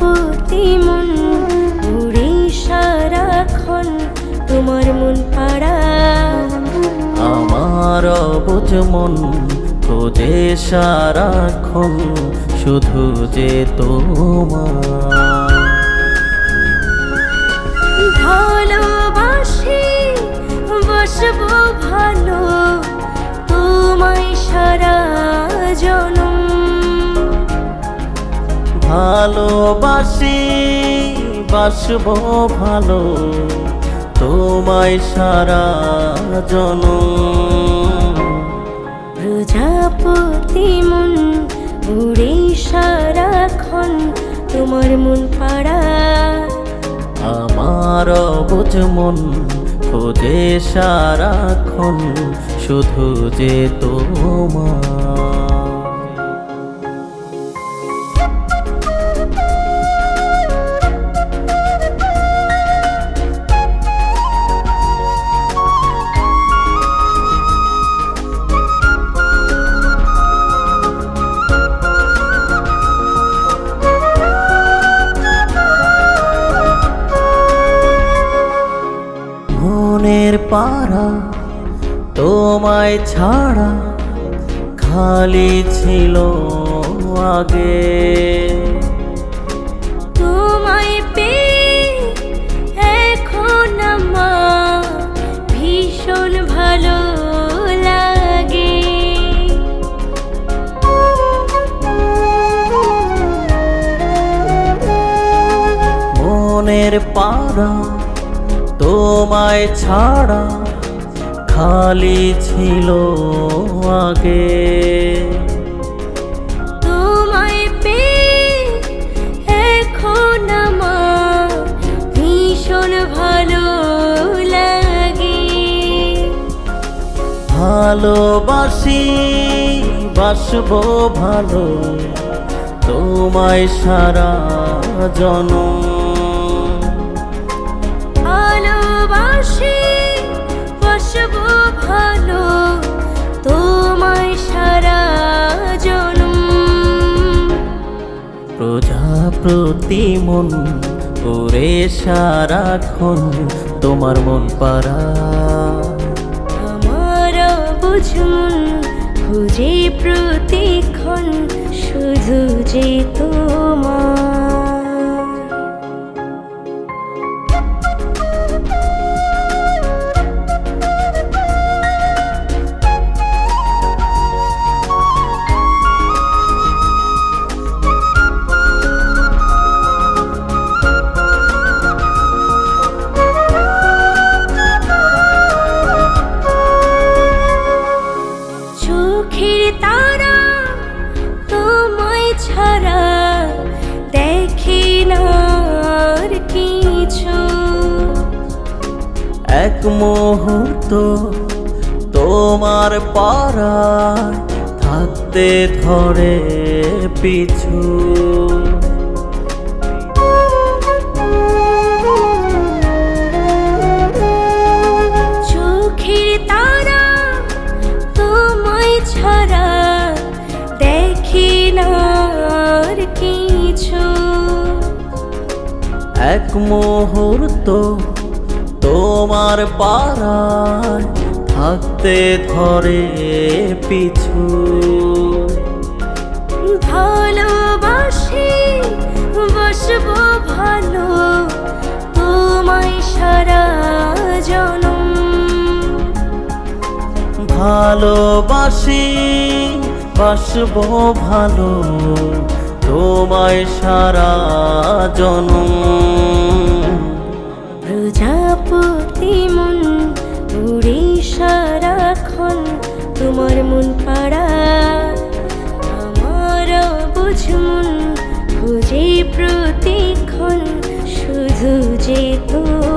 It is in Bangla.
প্রজাপতি মন উড়ে সারাক্ষণ তোমার মন পাড়া। আমার অবুজ মন খোঁজে সারাক্ষণ, শুধু যে তোমার। ভালোবাসি বাসবো ভালো তোমায় সারা জন প্রজাপতি মন উড়ে সারাক্ষণ তোমার মন পাড়া। আমার অবুঝ মন খোঁজে সারাক্ষণ শুধু যে তোমার পাড়া তোমায় ছাড়া খালি ছিল আগে। তোমায় পেয়ে এখন আমার ভীষণ ভালো লাগে। মনের পাড়া তোমায় ছাড়া খালি ছিল আগে। তোমায় এখন আমার ভীষণ ভালো লাগে। ভালোবাসি বাসবো ভালো তোমায় সারা জনম। বসবো ভালো তোমায় সারা জনম। প্রজাপ্রতি মন ওরে সারাক্ষণ তোমার মন পারা আমার বুঝুন খুঁজে প্রতিক্ষণ শুধু যে তোমার এক মুহূর্ত তোমার পাড়ায় থাকতে ধরে পিছু। এক মুহূর্ত তোমার পাড়ায় থাকতে ধরে পিছু। ভালোবাসি বসবো ভালো তোমায় সারা জনম। ভালোবাসি বাসবো ভালো তোমায় সারা জনম। প্রজাপতি মন উড়ে সারাক্ষণ তোমার মন পাড়া। আমার বুঝমন খুঁজে প্রতিক্ষণ শুধু যে তোমার